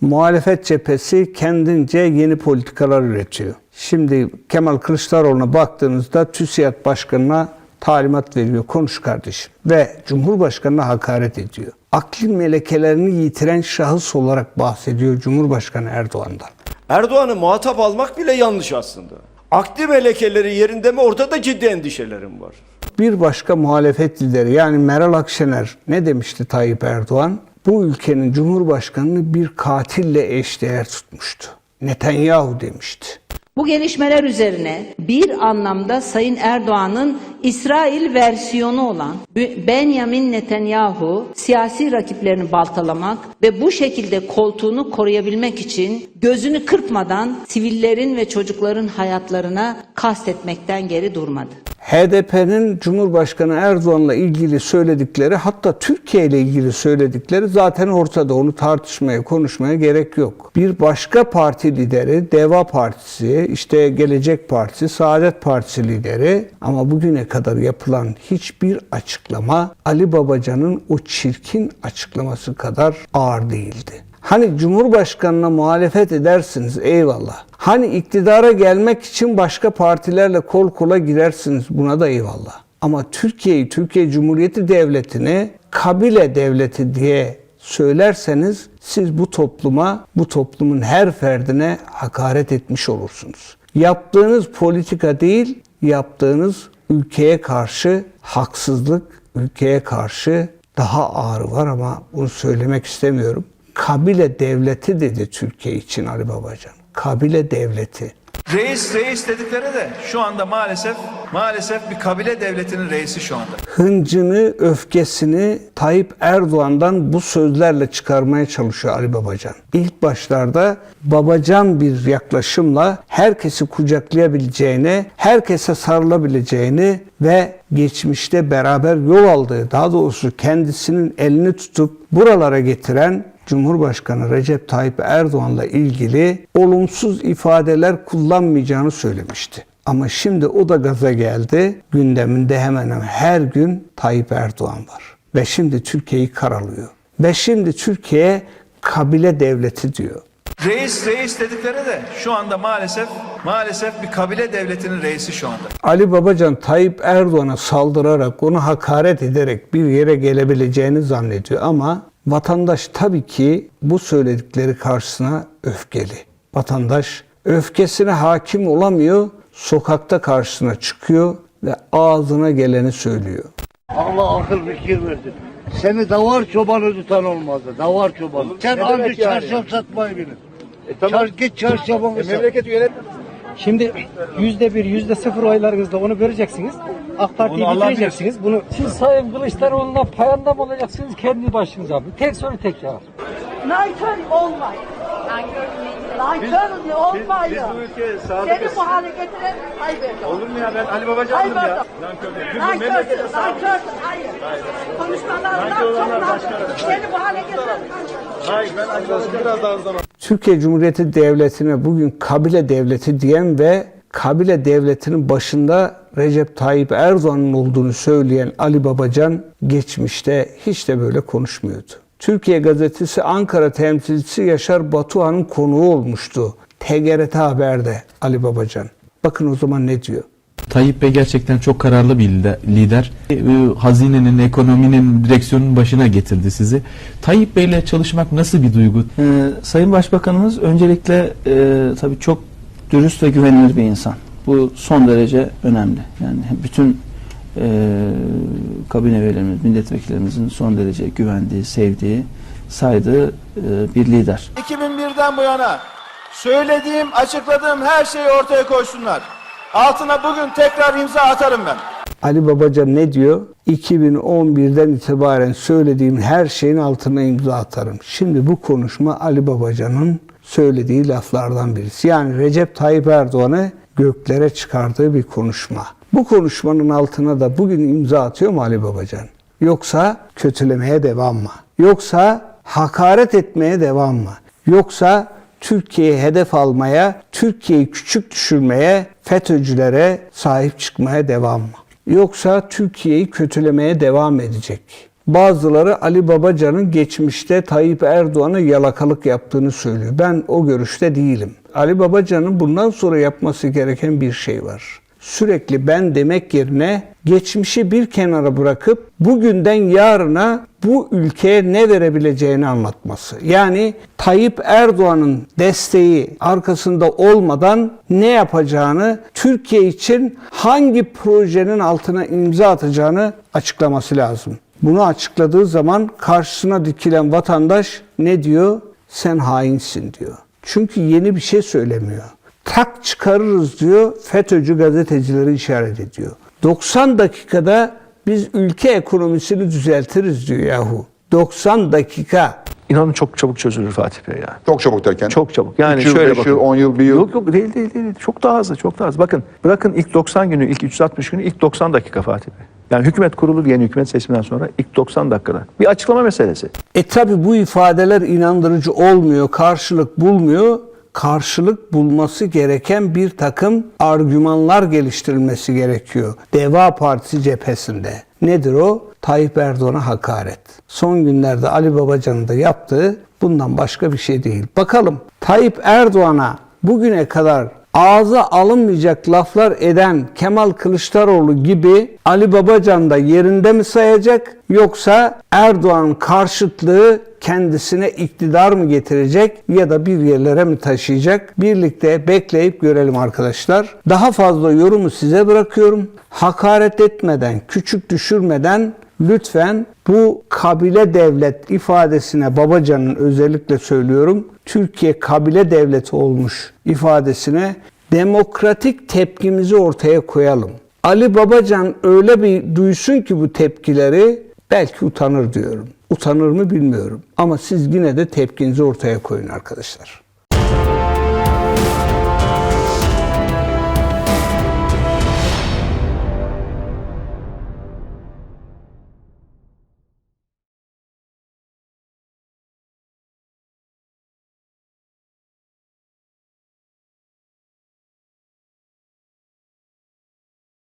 muhalefet cephesi kendince yeni politikalar üretiyor. Şimdi Kemal Kılıçdaroğlu'na baktığınızda TÜSİAD Başkanı'na talimat veriyor. Konuş kardeşim. Ve Cumhurbaşkanı'na hakaret ediyor. Akli melekelerini yitiren şahıs olarak bahsediyor Cumhurbaşkanı Erdoğan'dan. Erdoğan'ı muhatap almak bile yanlış aslında. Akli melekeleri yerinde mi orada da ciddi endişelerim var. Bir başka muhalefet lideri yani Meral Akşener ne demişti Tayyip Erdoğan? Bu ülkenin cumhurbaşkanını bir katille eşdeğer tutmuştu. Netanyahu demişti. Bu gelişmeler üzerine bir anlamda Sayın Erdoğan'ın İsrail versiyonu olan Benjamin Netanyahu siyasi rakiplerini baltalamak ve bu şekilde koltuğunu koruyabilmek için gözünü kırpmadan sivillerin ve çocukların hayatlarına kastetmekten geri durmadı. HDP'nin Cumhurbaşkanı Erdoğan'la ilgili söyledikleri hatta Türkiye ile ilgili söyledikleri zaten ortada. Onu tartışmaya, konuşmaya gerek yok. Bir başka parti lideri, Deva Partisi, işte Gelecek Partisi, Saadet Partisi lideri ama bugüne kadar yapılan hiçbir açıklama Ali Babacan'ın o çirkin açıklaması kadar ağır değildi. Hani Cumhurbaşkanına muhalefet edersiniz eyvallah. Hani iktidara gelmek için başka partilerle kol kola girersiniz buna da eyvallah. Ama Türkiye'yi, Türkiye Cumhuriyeti Devleti'ni kabile devleti diye söylerseniz siz bu topluma, bu toplumun her ferdine hakaret etmiş olursunuz. Yaptığınız politika değil, yaptığınız ülkeye karşı haksızlık, ülkeye karşı daha ağır var ama bunu söylemek istemiyorum. Kabile devleti dedi Türkiye için Ali Babacan. Kabile devleti. Reis reis dedikleri de şu anda maalesef maalesef bir kabile devletinin reisi şu anda. Hıncını, öfkesini Tayyip Erdoğan'dan bu sözlerle çıkarmaya çalışıyor Ali Babacan. İlk başlarda babacan bir yaklaşımla herkesi kucaklayabileceğini, herkese sarılabileceğini ve geçmişte beraber yol aldığı, daha doğrusu kendisinin elini tutup buralara getiren Cumhurbaşkanı Recep Tayyip Erdoğan'la ilgili olumsuz ifadeler kullanmayacağını söylemişti. Ama şimdi o da gaza geldi. Gündeminde hemen hemen her gün Tayyip Erdoğan var. Ve şimdi Türkiye'yi karalıyor. Ve şimdi Türkiye kabile devleti diyor. Reis reis dedikleri de şu anda maalesef maalesef bir kabile devletinin reisi şu anda. Ali Babacan Tayyip Erdoğan'a saldırarak, onu hakaret ederek bir yere gelebileceğini zannediyor ama vatandaş tabii ki bu söyledikleri karşısına öfkeli. Vatandaş öfkesine hakim olamıyor, sokakta karşısına çıkıyor ve ağzına geleni söylüyor. Allah akıl fikir versin. Seni davar çobanı tutan olmadı. Davar çobanı. Sen anca çarşaf satmayı bilin. Çar, git çarşafını sat. Memleketi yönet. Şimdi yüzde bir, yüzde sıfır oylarınızla onu göreceksiniz. AK Parti'yi Onu Allah bitireceksiniz. Bunu siz Sayın Kılıçdaroğlu'na payanda mı olacaksınız kendi başınıza? Tek soru tek cevap. Nankör olmayın. Nankör olmayın. biz bu ülkeye sadıkız. Seni bu hale getiren Erdoğan. Olur mu ya ben Ali Babacan'ım Tayyip ya. Erdoğan. Nankör değil. Biz bu memlekete Nankörsün, sadıkız. nankörsün. Hayır. Konuşmalarından Nankör çok olanlar nankör. Seni bu hale getiren nankör. Hayır ben Ali Babacan'ım. Biraz daha hızlı Türkiye Cumhuriyeti Devleti'ne bugün kabile devleti diyen ve kabile devletinin başında Recep Tayyip Erdoğan'ın olduğunu söyleyen Ali Babacan geçmişte hiç de böyle konuşmuyordu. Türkiye Gazetesi Ankara temsilcisi Yaşar Batuhan'ın konuğu olmuştu. TGRT Haber'de Ali Babacan. Bakın o zaman ne diyor? Tayyip Bey gerçekten çok kararlı bir lider- lider. Ee, Hazinenin, ekonominin, direksiyonun başına getirdi sizi. Tayyip Bey'le çalışmak nasıl bir duygu? Ee, Sayın Başbakanımız öncelikle e, tabii çok dürüst ve güvenilir bir insan. Bu son derece önemli. Yani bütün e, kabine üyelerimiz, milletvekillerimizin son derece güvendiği, sevdiği, saydığı e, bir lider. 2001'den bu yana söylediğim, açıkladığım her şeyi ortaya koysunlar. Altına bugün tekrar imza atarım ben. Ali Babacan ne diyor? 2011'den itibaren söylediğim her şeyin altına imza atarım. Şimdi bu konuşma Ali Babacan'ın söylediği laflardan birisi. Yani Recep Tayyip Erdoğan'ı göklere çıkardığı bir konuşma. Bu konuşmanın altına da bugün imza atıyor mu Ali Babacan? Yoksa kötülemeye devam mı? Yoksa hakaret etmeye devam mı? Yoksa Türkiye'yi hedef almaya, Türkiye'yi küçük düşürmeye, FETÖ'cülere sahip çıkmaya devam mı? Yoksa Türkiye'yi kötülemeye devam edecek. Bazıları Ali Babacan'ın geçmişte Tayyip Erdoğan'a yalakalık yaptığını söylüyor. Ben o görüşte değilim. Ali Babacan'ın bundan sonra yapması gereken bir şey var. Sürekli ben demek yerine geçmişi bir kenara bırakıp bugünden yarına bu ülkeye ne verebileceğini anlatması. Yani Tayyip Erdoğan'ın desteği arkasında olmadan ne yapacağını, Türkiye için hangi projenin altına imza atacağını açıklaması lazım. Bunu açıkladığı zaman karşısına dikilen vatandaş ne diyor? Sen hainsin diyor. Çünkü yeni bir şey söylemiyor. Tak çıkarırız diyor, FETÖ'cü gazetecileri işaret ediyor. 90 dakikada biz ülke ekonomisini düzeltiriz diyor yahu. 90 dakika. İnanın çok çabuk çözülür Fatih Bey ya. Çok çabuk derken. Çok çabuk. Yani Üç yıl, şöyle beş bakın. yıl, on yıl, bir yıl. Yok yok değil değil değil. Çok daha hızlı, çok daha hızlı. Bakın bırakın ilk 90 günü, ilk 360 günü, ilk 90 dakika Fatih Bey. Yani hükümet kurulur yeni hükümet seçiminden sonra ilk 90 dakikada. Bir açıklama meselesi. E tabi bu ifadeler inandırıcı olmuyor, karşılık bulmuyor. Karşılık bulması gereken bir takım argümanlar geliştirilmesi gerekiyor. Deva Partisi cephesinde. Nedir o? Tayyip Erdoğan'a hakaret. Son günlerde Ali Babacan'ın da yaptığı bundan başka bir şey değil. Bakalım Tayyip Erdoğan'a bugüne kadar ağza alınmayacak laflar eden Kemal Kılıçdaroğlu gibi Ali Babacan da yerinde mi sayacak yoksa Erdoğan karşıtlığı kendisine iktidar mı getirecek ya da bir yerlere mi taşıyacak? Birlikte bekleyip görelim arkadaşlar. Daha fazla yorumu size bırakıyorum. Hakaret etmeden, küçük düşürmeden lütfen bu kabile devlet ifadesine Babacan'ın özellikle söylüyorum. Türkiye kabile devleti olmuş ifadesine demokratik tepkimizi ortaya koyalım. Ali Babacan öyle bir duysun ki bu tepkileri belki utanır diyorum. Utanır mı bilmiyorum. Ama siz yine de tepkinizi ortaya koyun arkadaşlar.